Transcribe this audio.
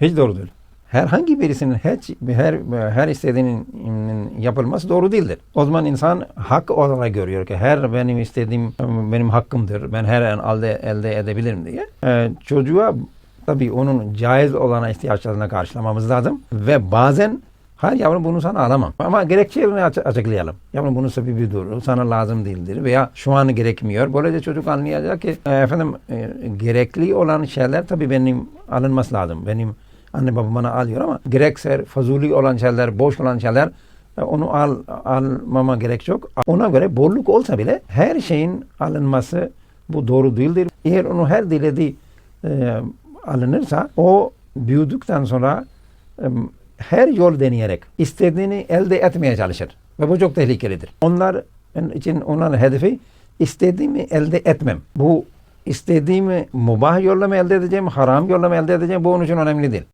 Hiç doğru değil. Herhangi birisinin hiç, her her istediğinin yapılması doğru değildir. O zaman insan hak olarak görüyor ki her benim istediğim benim hakkımdır. Ben her an elde, elde edebilirim diye. Ee, çocuğa tabii onun caiz olan ihtiyaçlarına karşılamamız lazım ve bazen Hayır yavrum bunu sana alamam. Ama gerekçelerini aç- açıklayalım. Yavrum bunun sebebi dur. Sana lazım değildir. Veya şu an gerekmiyor. Böylece çocuk anlayacak ki efendim e, gerekli olan şeyler tabii benim alınması lazım. Benim anne babam bana alıyor ama gerekse fazuli olan şeyler, boş olan şeyler e, onu al, almama gerek yok. Ona göre bolluk olsa bile her şeyin alınması bu doğru değildir. Eğer onu her dilediği e, alınırsa o büyüdükten sonra e, her yol deneyerek istediğini elde etmeye çalışır. Ve bu çok tehlikelidir. Onlar için onların hedefi istediğimi elde etmem. Bu istediğimi mubah yolla mı elde edeceğim, haram yolla mı elde edeceğim bu onun için önemli değil.